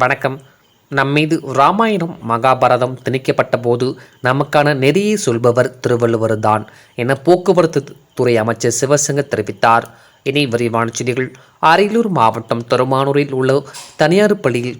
வணக்கம். நம் மீது ராமாயணம் மகாபாரதம் திணிக்கப்பட்ட போது நமக்கான நெறியை சொல்பவர் திருவள்ளுவர் தான் என போக்குவரத்து துறை அமைச்சர் சிவசங்க தெரிவித்தார். இனி விரிவான செய்திகள். அரியலூர் மாவட்டம் தருமானூரில் உள்ள தனியார் பள்ளியில்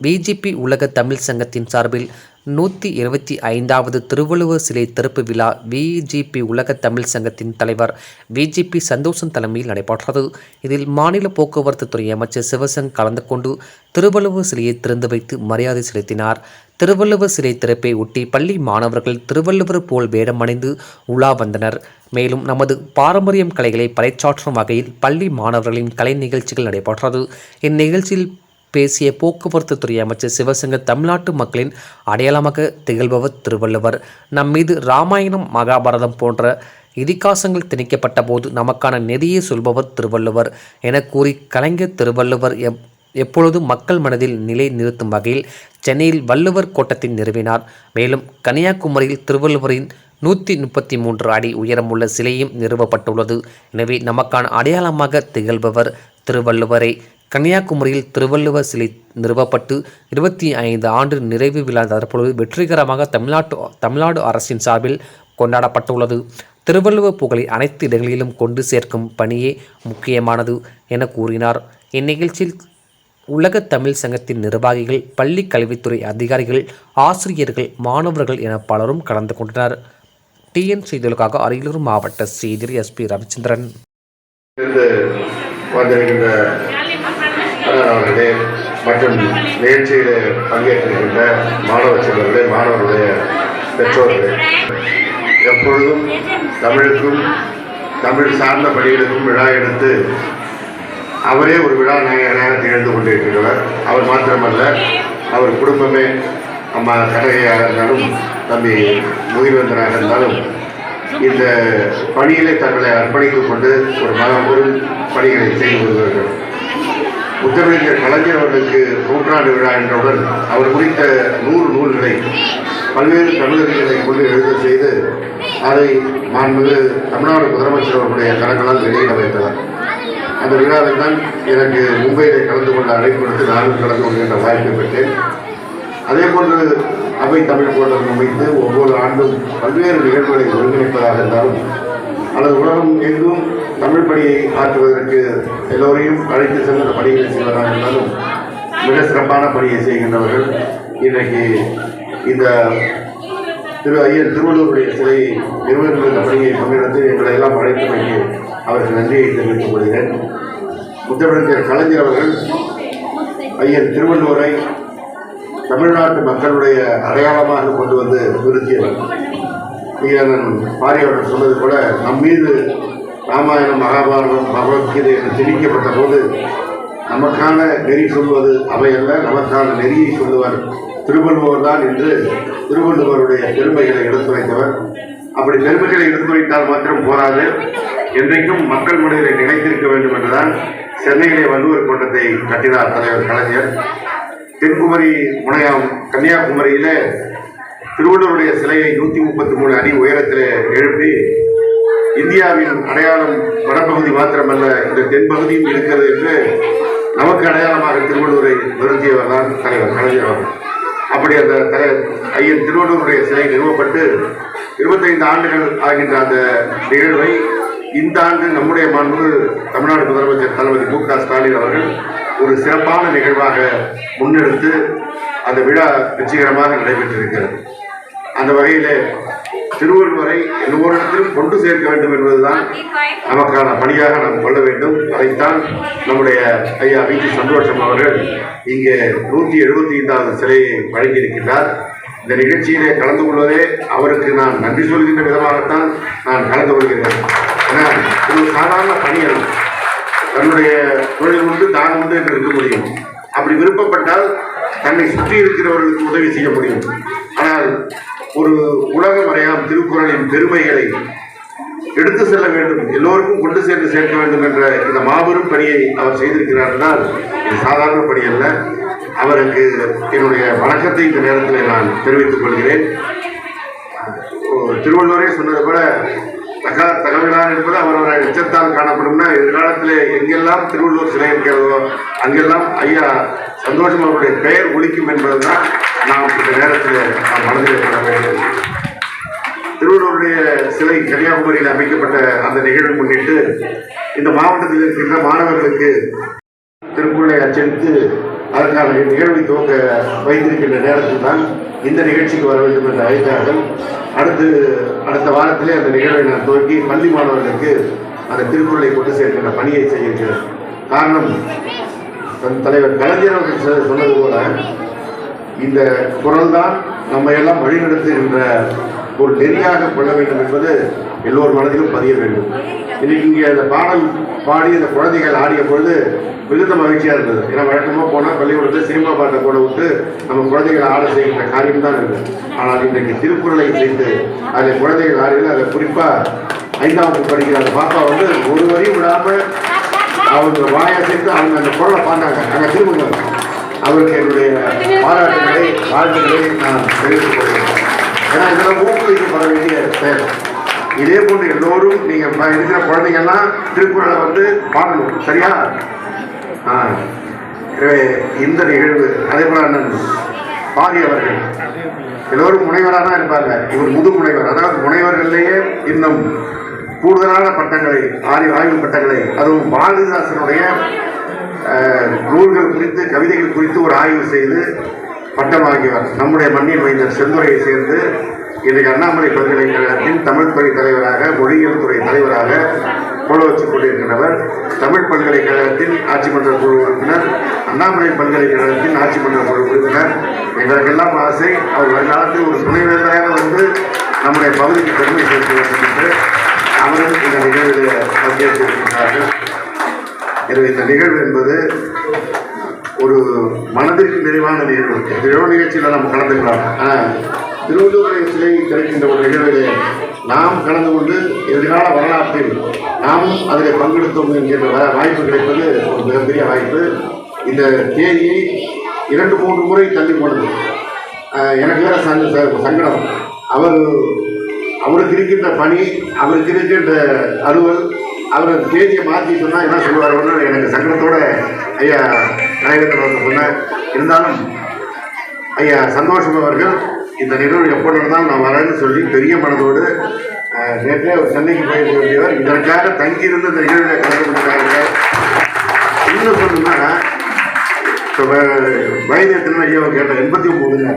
பிஜேபி உலக தமிழ் சங்கத்தின் சார்பில் நூற்றி இருபத்தி ஐந்தாவது திருவள்ளுவர் சிலை திறப்பு விழா விஜிபி உலக தமிழ் சங்கத்தின் தலைவர் விஜிபி சந்தோஷம் தலைமையில் நடைபெற்றது. இதில் மாநில போக்குவரத்து துறை அமைச்சர் சிவசங் கலந்து கொண்டு திருவள்ளுவர் சிலையை திறந்து வைத்து மரியாதை செலுத்தினார். திருவள்ளுவர் சிலை திறப்பை ஒட்டி பள்ளி மாணவர்கள் திருவள்ளுவர் போல் வேடமடைந்து உலா வந்தனர். மேலும் நமது பாரம்பரியம் கலைகளை பறைச்சாற்றும் வகையில் பள்ளி மாணவர்களின் கலை நிகழ்ச்சிகள் நடைபெற்றது. இந்நிகழ்ச்சியில் பேசிய போக்குவரத்து துறை அமைச்சர் சிவசங்கர் தமிழ்நாட்டு மக்களின் அடையாளமாக திகழ்பவர் திருவள்ளுவர். நம் மீது ராமாயணம் மகாபாரதம் போன்ற இதிகாசங்கள் திணிக்கப்பட்ட போது நமக்கான நெறியை சொல்பவர் திருவள்ளுவர் என கூறி கலைஞர் திருவள்ளுவர் எப் எப்பொழுதும் மக்கள் மனதில் நிலை நிறுத்தும் வகையில் சென்னையில் வள்ளுவர் கோட்டத்தை நிறுவினார். மேலும் கன்னியாகுமரியில் திருவள்ளுவரின் நூற்றி முப்பத்தி மூன்று அடி உயரமுள்ள சிலையும் நிறுவப்பட்டுள்ளது. எனவே நமக்கான அடையாளமாக திகழ்பவர் திருவள்ளுவரை. கன்னியாகுமரியில் திருவள்ளுவர் சிலை நிறுவப்பட்டு இருபத்தி ஐந்து ஆண்டு நிறைவு விழா தற்பொழுது வெற்றிகரமாக தமிழ்நாட்டு தமிழ்நாடு அரசின் சார்பில் கொண்டாடப்பட்டுள்ளது. திருவள்ளுவர் புகழை அனைத்து இடங்களிலும் கொண்டு சேர்க்கும் பணியே முக்கியமானது என கூறினார். இந்நிகழ்ச்சியில் உலக தமிழ் சங்கத்தின் நிர்வாகிகள் பள்ளி கல்வித்துறை அதிகாரிகள் ஆசிரியர்கள் மாணவர்கள் என பலரும் கலந்து கொண்டனர். டிஎன் செய்திகளுக்காக அரியலூர் மாவட்ட செய்தி எஸ்பி ரவிச்சந்திரன். இருந்து அவர்களே மற்றும் நிகழ்ச்சியில் பங்கேற்றிருக்கின்ற மாணவ செல்வர்களே மாணவர்களுடைய பெற்றோர்களே எப்பொழுதும் தமிழுக்கும் தமிழ் சார்ந்த பணிகளுக்கும் விழா எடுத்து அவரே ஒரு விழா நாயகனாக திகழ்ந்து கொண்டிருக்கின்றவர். அவர் மாத்திரமல்ல அவர் குடும்பமே அம்மா கனகையாக இருந்தாலும் தம்பி முகில்வந்தனாக இருந்தாலும் இந்த பணியிலே தங்களை அர்ப்பணித்துக் கொண்டு ஒரு மகப்பெரும் பணிகளை செய்து வருகிறார்கள் முத்தமிழர் கலைஞர் அவர்களுக்கு நூற்றாண்டு விழா என்றவுடன் அவர் குறித்த நூறு நூல்களை பல்வேறு தமிழர்களை கொண்டு எழுத செய்து அதை மாண்புமிகு தமிழ்நாடு முதலமைச்சர் அவர்களுடைய கரங்களால் வெளியிட வைத்தனர் அந்த விழாவில் தான் எனக்கு மும்பையில் கலந்து கொண்ட அழைப்பு கொடுத்து நானும் கலந்து கொள்கின்ற வாய்ப்பை பெற்றேன். அதே போன்று அவை தமிழ் கூட்டம் அமைத்து ஒவ்வொரு ஆண்டும் பல்வேறு நிகழ்வுகளை ஒருங்கிணைப்பதாக இருந்தாலும் அல்லது உலகம் எங்கும் தமிழ் பணியை ஆற்றுவதற்கு எல்லோரையும் அழைத்து சென்ற பணிகளை செய்வதாக இருந்தாலும் மிக சிறப்பான பணியை செய்கின்றவர்கள் இன்றைக்கு இந்த திரு ஐயர் திருவள்ளுவருடைய சிலையை நிறுவனங்கள் பணியை பங்கெடுத்து எங்களை எல்லாம் அழைத்தமைக்கு அவருக்கு நன்றியை தெரிவித்துக் கொள்கிறேன். முத்தமிழர் கலைஞர் அவர்கள் ஐயன் திருவள்ளுவரை தமிழ்நாட்டு மக்களுடைய அடையாளமாக கொண்டு வந்து நிறுத்தியவர். நீலன் பாரி அவர்கள் சொன்னது போல நம் மீது ராமாயணம் மகாபாரதம் பகவத்கீதை என்று திணிக்கப்பட்ட போது நமக்கான நெறி சொல்வது அவையல்ல நமக்கான நெறியை சொல்லுவார் திருவள்ளுவர் தான் என்று திருவள்ளுவருடைய பெருமைகளை எடுத்துரைத்தவர். அப்படி பெருமைகளை எடுத்துரைத்தால் மாத்திரம் போராது. என்றைக்கும் மக்கள் மனதிலே நிலைத்திருக்க வேண்டும் என்றுதான் சென்னையிலே வள்ளுவர் கோட்டத்தை கட்டினார் தலைவர் கலைஞர். தென்குமரி முனையம் கன்னியாகுமரியிலே திருவள்ளுவருடைய சிலையை நூற்றி முப்பத்தி மூணு அடி உயரத்தில் எழுப்பி இந்தியாவின் அடையாளம் வடப்பகுதி மாத்திரமல்ல இந்த தென்பகுதியும் இருக்கிறது என்று நமக்கு அடையாளமாக திருவள்ளுவரை நிறுத்தியவர் தான் தலைவர் கலைஞர் அவர்கள். அப்படி அந்த தலைவர் ஐயன் திருவள்ளுவருடைய சிலை நிறுவப்பட்டு இருபத்தைந்து ஆண்டுகள் ஆகின்ற அந்த நிகழ்வை இந்த ஆண்டு நம்முடைய மாண்பு தமிழ்நாடு முதலமைச்சர் தளபதி மு க ஸ்டாலின் அவர்கள் ஒரு சிறப்பான நிகழ்வாக முன்னெடுத்து அந்த விழா வெற்றிகரமாக நடைபெற்றிருக்கிறது. அந்த வகையிலே திருவள்ளுவரை எல்லோரிடத்திலும் கொண்டு சேர்க்க வேண்டும் என்பதுதான் நமக்கான பணியாக நாம் கொள்ள வேண்டும். அதைத்தான் நம்முடைய ஐயா வி சந்தோஷம் அவர்கள் இங்கே நூற்றி எழுபத்தி ஐந்தாவது சிலையை வழங்கியிருக்கின்றார். இந்த நிகழ்ச்சியிலே கலந்து கொள்வதே அவருக்கு நான் நன்றி சொல்கின்ற விதமாகத்தான் நான் கலந்து கொள்கிறேன். ஏன்னா இது ஒரு சாதாரண பணி அல்ல. தன்னுடைய தொழில் உண்டு தான் உண்டு என்று இருக்க முடியும். அப்படி விருப்பப்பட்டால் தன்னை சுற்றி இருக்கிறவர்களுக்கு உதவி செய்ய முடியும். ஆனால் ஒரு உலகம் அறியாம் திருக்குறளின் பெருமைகளை எடுத்து செல்ல வேண்டும் எல்லோருக்கும் கொண்டு சேர்ந்து சேர்க்க வேண்டும் என்ற இந்த மாபெரும் பணியை அவர் செய்திருக்கிறார் என்றால் இது சாதாரண பணி அல்ல. அவருக்கு என்னுடைய வணக்கத்தை இந்த நேரத்தில் நான் தெரிவித்துக் கொள்கிறேன். திருவள்ளுவரே சொன்னது போல தகவலார் என்பது அவரோட எச்சத்தால் காணப்படும்னா எதிர்காலத்தில் எங்கெல்லாம் திருவள்ளுவர் சிலை இருக்கிறதோ அங்கெல்லாம் ஐயா சந்தோஷம் அவருடைய பெயர் ஒழிக்கும் என்பதுதான் நாம் இந்த நேரத்தில் நாம் மனதில் கொள்ள வேண்டும். திருவள்ளுவருடைய சிலை கன்னியாகுமரியில் அமைக்கப்பட்ட அந்த நிகழ்வு முன்னிட்டு இந்த மாவட்டத்தில் இருக்கின்ற மாணவர்களுக்கு திருக்குறளை அச்சடித்து அதற்கான நிகழ்வை துவங்க வைத்திருக்கின்ற நேரத்தில் தான் இந்த நிகழ்ச்சிக்கு வர வேண்டும் என்று அழைத்தார்கள். அடுத்து அடுத்த வாரத்திலே அந்த நிகழ்வை நான் துவக்கி பள்ளி மாணவர்களுக்கு அந்த திருக்குறளை கொண்டு சேர்க்கின்ற பணியை செய்ய காரணம் தன் தலைவர் கலைஞர் அவர்கள் சொன்னது போல இந்த குரல் தான் நம்ம எல்லாம் வழிநடத்துகின்ற ஒரு நெறியாக கொள்ள வேண்டும் என்பது எல்லோர் மனதிலும் பதிய வேண்டும். இன்னைக்கு இங்கே அந்த பாடல் பாடி அந்த குழந்தைகள் ஆடிய பொழுது மிகுந்த மகிழ்ச்சியாக இருந்தது. ஏன்னா வழக்கமாக போனால் பள்ளிக்கூடத்தில் சினிமா பாட்டை போட விட்டு நம்ம குழந்தைகள் ஆட செய்கின்ற காரியம் தான் இருக்கு ஆனால் இன்றைக்கு திருக்குறளை செய்து அதில் குழந்தைகள் ஆடியில் அதை குறிப்பாக ஐந்தாவது படிக்கிற அந்த பாப்பா வந்து ஒரு வரையும் விடாமல் அவங்க வாயை சேர்த்து அவங்க அந்த குரலை பார்த்தாங்க அங்கே திரும்புங்க அவருக்கு என்னுடைய பாராட்டுகளை வாழ்த்துக்களை நான் தெரிவித்துக் கொள்கிறேன். ஏன்னா இதெல்லாம் ஊக்குவிக்கப்பட வேண்டிய தேவை. இதே போன்று எல்லோரும் நீங்க இருக்கிற குழந்தைங்கெல்லாம் திருக்குறளை வந்து பாடணும். சரியா? இந்த நிகழ்வு அதே போல அண்ணன் பாரி அவர்கள். எல்லோரும் முனைவராக தான் இருப்பாங்க. இவர் முது முனைவர். அதாவது முனைவர்களிலேயே இன்னும் கூடுதலான பட்டங்களை ஆய்வு ஆய்வு பட்டங்களை அதுவும் பாரதிதாசனுடைய நூல்கள் குறித்து கவிதைகள் குறித்து ஒரு ஆய்வு செய்து பட்டமாகியவர். நம்முடைய மண்ணில் வைத்த செந்துறையை சேர்ந்து இன்றைக்கு அண்ணாமலை பல்கலைக்கழகத்தின் தமிழ் துறை தலைவராக மொழியியல் துறை தலைவராக போல வச்சுக் கொண்டிருக்கிறவர் தமிழ் பல்கலைக்கழகத்தின் ஆட்சி மன்ற குழு உறுப்பினர் அண்ணாமலை பல்கலைக்கழகத்தின் ஆட்சி மன்ற குழு உறுப்பினர். எங்களுக்கெல்லாம் ஆசை. அவர் வருங்காலத்தில் ஒரு துணைவேந்தராக வந்து நம்முடைய பகுதிக்கு பெருமை சேர்க்க வேண்டும் என்று அவரும் இந்த நிகழ்வில் பங்கேற்றிருக்கிறார்கள் எனவே இந்த நிகழ்வு என்பது ஒரு மனதிற்கு நிறைவான நிகழ்வு எத்தனையோ நிகழ்ச்சியில் நம்ம கலந்துக்கலாம். ஆனால் திருவள்ளுவர் நிலையத்திலே கிடைக்கின்ற ஒரு நிகழ்விலே நாம் கலந்து கொண்டு எதிர்கால வரலாற்றில் நாமும் அதில் பங்கெடுத்தோம் என்கின்ற வாய்ப்பு கிடைப்பது ஒரு மிகப்பெரிய வாய்ப்பு. இந்த தேதியை இரண்டு மூன்று முறை தள்ளி போனது. எனக்கு வேற சங்க சங்கடம். அவர் அவருக்கு இருக்கின்ற பணி அவருக்கு இருக்கின்ற அலுவல் அவர் தேதியை மாற்றி சொன்னால் என்ன சொல்லுவார் எனக்கு சங்கடத்தோட ஐயா நாயகத்தில் வந்து சொன்னார் இருந்தாலும் ஐயா சந்தோஷம் அவர்கள் இந்த நிகழ்வு எப்போ நடந்தாலும் நான் வரேன்னு சொல்லி பெரிய மனதோடு நேற்று நேற்றே அவர் சென்னைக்கு போயிருக்க வேண்டியவர். இதற்காக தங்கியிருந்த இந்த நிகழ்வில் கலந்து கொண்டிருக்காங்க இன்னும் சொல்லணும்னா இப்போ வயது எத்தனை ஐயாவை கேட்டேன் எண்பத்தி ஒம்போதுங்க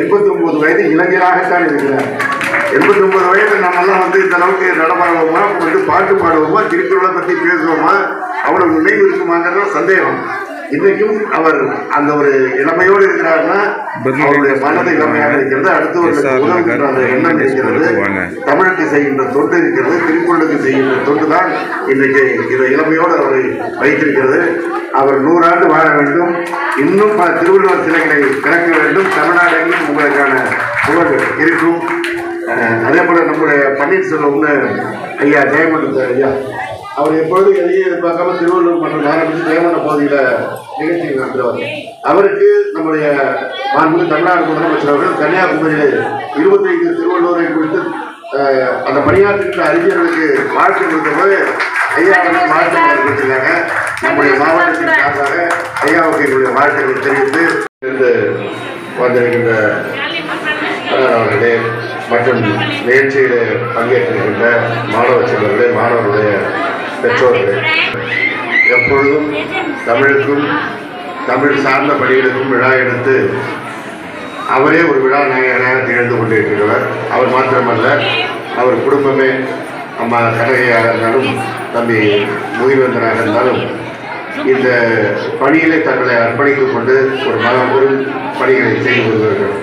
எண்பத்தி ஒம்பது வயது இளைஞராகத்தான் இருக்கிறார். எண்பத்தி ஒன்பது வயது நம்மெல்லாம் வந்து இந்த அளவுக்கு நடமாடுவோமா வந்து பாட்டு பாடுவோமா திருக்குறளை பற்றி பேசுவோமா அவ்வளவு நினைவு இருக்குமாங்கிறது சந்தேகம். இன்றைக்கும் அவர் அந்த ஒரு இளமையோடு இருக்கிறாருன்னா அவருடைய மனது இளமையாக இருக்கிறது. அடுத்தவர்களுக்கு உதவுகின்ற அந்த எண்ணம் இருக்கிறது. தமிழுக்கு செய்கின்ற தொண்டு இருக்கிறது. திருக்குறளுக்கு செய்கின்ற தொண்டு தான் இன்றைக்கு இதை இளமையோடு அவரை வைத்திருக்கிறது. அவர் நூறாண்டு வாழ வேண்டும். இன்னும் பல திருவள்ளுவர் சிலைகளை திறக்க வேண்டும். தமிழ்நாடு எங்கும் உங்களுக்கான புகழ் இருக்கும். அதே போல நம்முடைய பன்னீர்செல்வம்னு ஐயா ஜெயமண்ட ஐயா அவர் எப்பொழுதும் எதையும் எதிர்பார்க்காம திருவள்ளுவர் மன்றம் ஆரம்பித்து ஜெயமண்ட பகுதியில் நிகழ்ச்சி நடத்துவார் அவருக்கு நம்முடைய மாண்புமிகு தமிழ்நாடு முதலமைச்சர் அவர்கள் கன்னியாகுமரியில் இருபத்தைந்து திருவள்ளுவரை குறித்து அந்த பணியாற்றுகின்ற அறிஞர்களுக்கு வாழ்க்கை கொடுத்தபோது ஐயாவுக்கு வாழ்த்து கொடுத்திருக்காங்க நம்முடைய மாவட்டத்தின் சார்பாக ஐயாவுக்கு எங்களுடைய வாழ்த்துக்களை தெரிவித்து இருந்து வந்திருக்கின்ற அவர்களே மற்றும் நிகழ்ச்சியில் பங்கேற்றிருக்கின்ற மாணவ செல்வர்களே மாணவர்களுடைய பெற்றோர்களே எப்பொழுதும் தமிழுக்கும் தமிழ் சார்ந்த பணிகளுக்கும் விழா எடுத்து அவரே ஒரு விழா நாயகனாக திகழ்ந்து கொண்டிருக்கிறவர். அவர் மாத்திரமல்ல அவர் குடும்பமே அம்மா கனகையாக இருந்தாலும் தம்பி முதிவந்தனாக இருந்தாலும் இந்த பணியிலே தங்களை அர்ப்பணித்துக் கொண்டு ஒரு மகப்பெரும் பணிகளை செய்து வருகிறார்கள்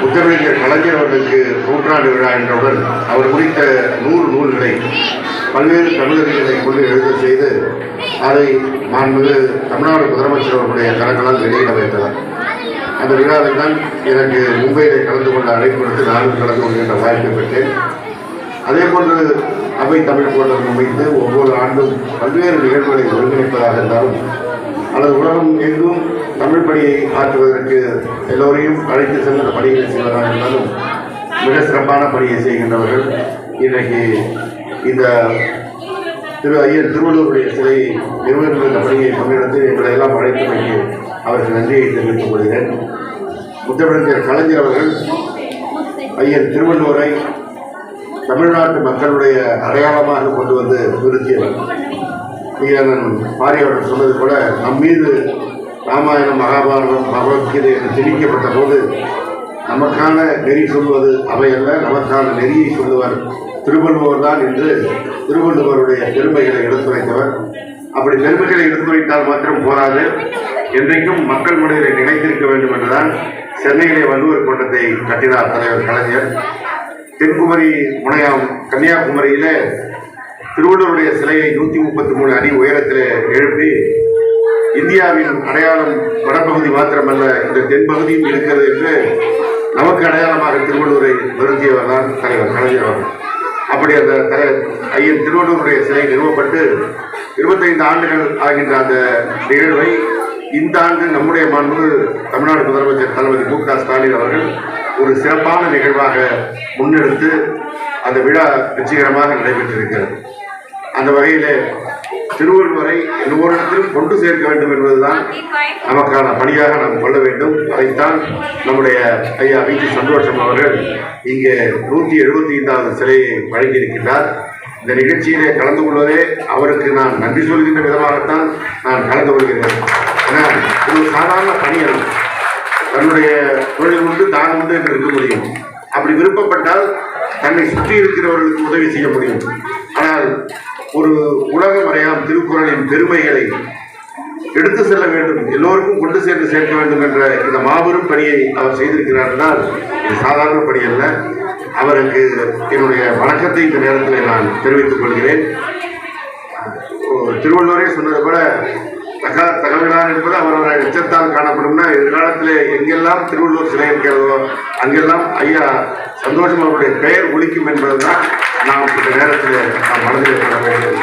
முத்தமிழர் கலைஞர் அவர்களுக்கு நூற்றாண்டு விழா என்றவுடன் அவர் குறித்த நூறு நூல்களை பல்வேறு தமிழர்களை கொண்டு எழுத செய்து அதை மாண்புமிகு தமிழ்நாடு முதலமைச்சர் அவர்களுடைய கரங்களால் வெளியிட வைத்தனர் அந்த விழாவில் தான் எனக்கு மும்பையிலே கலந்து கொண்ட அழைப்பு கொடுத்து நானும் கலந்து கொள்கின்ற வாய்ப்பு பெற்றேன். அதே போன்று அவை தமிழ் போன்றவர் அமைத்து ஒவ்வொரு ஆண்டும் பல்வேறு நிகழ்வுகளை ஒருங்கிணைப்பதாக இருந்தாலும் அல்லது உலகம் எங்கும் தமிழ் பணியை ஆற்றுவதற்கு எல்லோரையும் அழைத்து செல்கிற பணிகளை செய்வதாக இருந்தாலும் மிக சிறப்பான பணியை செய்கின்றவர்கள். இன்றைக்கு இந்த திரு ஐயர் திருவள்ளுவருடைய சிலை நிறுவனத்தில் பணியை பங்கெடுத்து எங்களை எல்லாம் அழைத்தமைக்கு அவருக்கு நன்றியை தெரிவித்துக் கொள்கிறேன். முத்தமிழர் கலைஞர் அவர்கள் ஐயர் திருவள்ளுவரை தமிழ்நாட்டு மக்களுடைய அடையாளமாக கொண்டு வந்து நிறுத்தியவர். ஐயன் அவர்கள் சொன்னது போல நம் மீது ராமாயணம் மகாபாரதம் பகவத்கீதை என்று திணிக்கப்பட்ட போது நமக்கான நெறி சொல்வது அவையல்ல நமக்கான நெறியை சொல்லுவார் திருவள்ளுவர் தான் என்று திருவள்ளுவருடைய பெருமைகளை எடுத்துரைத்தவர். அப்படி பெருமைகளை எடுத்துரைத்தால் மாத்திரம் போராது. என்றைக்கும் மக்கள் மனதிலே நினைத்திருக்க வேண்டும் என்றுதான் சென்னையிலே வள்ளுவர் கோட்டத்தை கட்டினார் தலைவர் கலைஞர். தென்குமரி முனையம் கன்னியாகுமரியிலே திருவள்ளுவருடைய சிலையை நூற்றி முப்பத்தி மூணு அடி உயரத்தில் எழுப்பி இந்தியாவின் அடையாளம் வடபகுதி மாத்திரமல்ல இந்த தென்பகுதியும் இருக்கிறது என்று நமக்கு அடையாளமாக திருவள்ளுவரை நிறுத்தியவர் தான் தலைவர் கலைஞர் அவர்கள். அப்படி அந்த தலை ஐயன் திருவள்ளுவருடைய சிலை நிறுவப்பட்டு இருபத்தைந்து ஆண்டுகள் ஆகின்ற அந்த நிகழ்வை இந்த ஆண்டு நம்முடைய மாண்பு தமிழ்நாடு முதலமைச்சர் தளபதி மு க ஸ்டாலின் அவர்கள் ஒரு சிறப்பான நிகழ்வாக முன்னெடுத்து அந்த விழா வெற்றிகரமாக நடைபெற்றிருக்கிறது. அந்த வகையிலே திருவள்ளுவரை எல்லோரிடத்திலும் கொண்டு சேர்க்க வேண்டும் என்பதுதான் நமக்கான பணியாக நாம் கொள்ள வேண்டும். அதைத்தான் நம்முடைய ஐயா வி சந்தோஷம் அவர்கள் இங்கே நூற்றி எழுபத்தி ஐந்தாவது சிலையை வழங்கியிருக்கின்றார். இந்த நிகழ்ச்சியிலே கலந்து கொள்வதே அவருக்கு நான் நன்றி சொல்கின்ற விதமாகத்தான் நான் கலந்து கொள்கிறேன் ஏன்னா இது ஒரு சாதாரண பணி அல்ல தன்னுடைய தொழில் உண்டு தானம் உண்டு என்று இருக்க முடியும். அப்படி விருப்பப்பட்டால் தன்னை சுற்றி இருக்கிறவர்களுக்கு உதவி செய்ய முடியும். ஆனால் ஒரு உலக அறியாம் திருக்குறளின் பெருமைகளை எடுத்து செல்ல வேண்டும் எல்லோருக்கும் கொண்டு சேர்ந்து சேர்க்க வேண்டும் என்ற இந்த மாபெரும் பணியை அவர் செய்திருக்கிறார் என்றால் இது சாதாரண பணி அல்ல. அவருக்கு என்னுடைய வணக்கத்தை இந்த நேரத்தில் நான் தெரிவித்துக் கொள்கிறேன். திருவள்ளுவரே சொன்னது போல தக தகவலான் என்பது அவரவரை எச்சத்தால் காணப்படும்னா எதிர்காலத்தில் எங்கெல்லாம் திருவள்ளுவர் சிலை இருக்கிறதோ அங்கெல்லாம் ஐயா சந்தோஷம் அவருடைய பெயர் என்பது என்பதுதான் நாம் இந்த நேரத்தில் நாம் மனதில் கொள்ள வேண்டும்.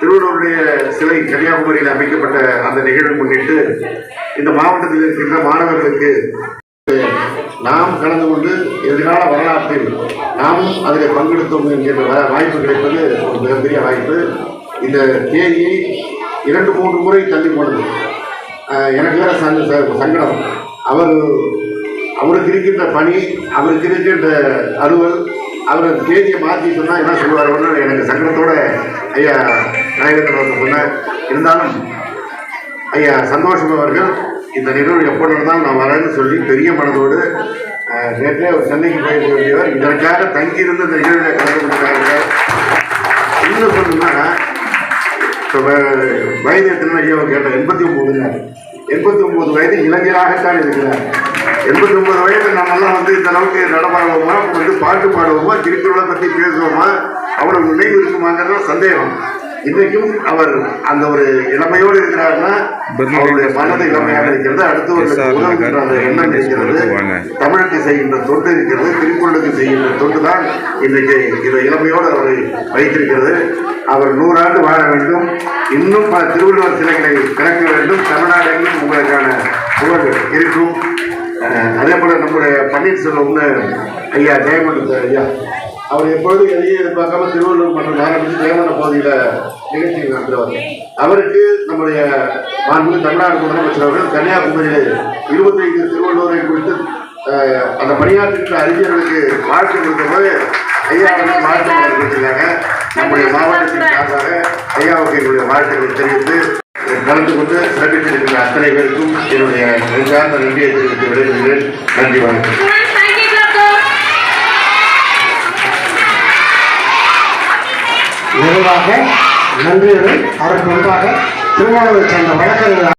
திருவள்ளுவருடைய சிலை கன்னியாகுமரியில் அமைக்கப்பட்ட அந்த நிகழ்வு முன்னிட்டு இந்த மாவட்டத்தில் இருக்கின்ற மாணவர்களுக்கு நாம் கலந்து கொண்டு எதிர்கால வரலாற்றில் நாமும் அதில் பங்கெடுத்தோம் என்கின்ற வாய்ப்பு கிடைப்பது ஒரு மிகப்பெரிய வாய்ப்பு. இந்த தேதியை இரண்டு மூன்று முறை தள்ளி போனது. எனக்கு வேற சங்க சங்கடம். அவர் அவருக்கு இருக்கின்ற பணி அவருக்கு இருக்கின்ற அலுவல் அவர் அந்த தேதியை மாற்றி சொன்னால் என்ன சொல்லுவார் எனக்கு சங்கடத்தோட ஐயா நாயகத்தில் வந்து சொன்னார். இருந்தாலும் ஐயா சந்தோஷம் அவர்கள் இந்த நிகழ்வு எப்போ நடந்தாலும் நான் வரேன்னு சொல்லி பெரிய மனதோடு நேற்றே அவர் சென்னைக்கு போயிருக்க வேண்டியவர். இதற்காக தங்கியிருந்து இந்த நிகழ்வில் கலந்து கொண்டிருக்காங்க இன்னும் சொல்லணும்னா இப்போ வயது எத்தனை ஐயோ கேட்டேன்? எண்பத்தி ஒம்போதுங்க எண்பத்தி ஒம்பது வயது இளைஞராகத்தான் இருக்கிறார். எண்பத்தி ஒன்பது வயது நம்மெல்லாம் வந்து இந்த அளவுக்கு நடமாடுவோமா? வந்து பாட்டு பாடுவோமா? திருக்குறளை பற்றி பேசுவோமா? அவ்வளவு நினைவு இருக்குமாங்கிறது சந்தேகம். இன்றைக்கும் அவர் அந்த ஒரு இளமையோடு இருக்கிறார்னா அவருடைய மனது இளமையாக இருக்கிறது அடுத்தவர்களுக்கு உதவுகின்ற அந்த எண்ணம் இருக்கிறது தமிழுக்கு செய்கின்ற தொண்டு இருக்கிறது திருக்குறளுக்கு செய்கின்ற தொண்டு தான் இன்றைக்கு இந்த இளமையோடு அவரை வைத்திருக்கிறது. அவர் நூறாண்டு வாழ வேண்டும். இன்னும் பல திருவள்ளுவர் சிலைகளை திறக்க வேண்டும். தமிழ்நாடு உங்களுக்கான புகழ் இருக்கும். அதே போல நம்முடைய பன்னீர்செல்வம்னு ஐயா ஜெயமன் ஐயா அவர் எப்பொழுதும் எதையும் எதிர்பார்க்காம திருவள்ளுவர் மன்றம் ஆரம்பித்து ஜெயமன பகுதியில் நிகழ்ச்சி நடத்துவார் அவருக்கு நம்முடைய மாண்பு தமிழ்நாடு முதலமைச்சர் அவர்கள் கன்னியாகுமரியில் இருபத்தைந்து திருவள்ளுவரை குறித்து அந்த பணியாற்றுகின்ற அறிஞர்களுக்கு வாழ்த்து கொடுக்கும்போது ஐயா அவர்கள் வாழ்த்து மலர் கொடுத்திருக்காங்க நம்முடைய மாவட்டத்தின் சார்பாக ஐயாவுக்கு என்னுடைய வாழ்த்துக்களை தெரிவித்து கலந்து கொண்டு சிறப்பித்திருக்கின்ற அத்தனை பேருக்கும் என்னுடைய நெஞ்சார்ந்த நன்றியை தெரிவித்து விடைபெறுகிறேன். நன்றி வணக்கம். நிறைவாக நன்றியுடன் அதற்கு முன்பாக திருமணத்தை சேர்ந்த வழக்கறிஞர்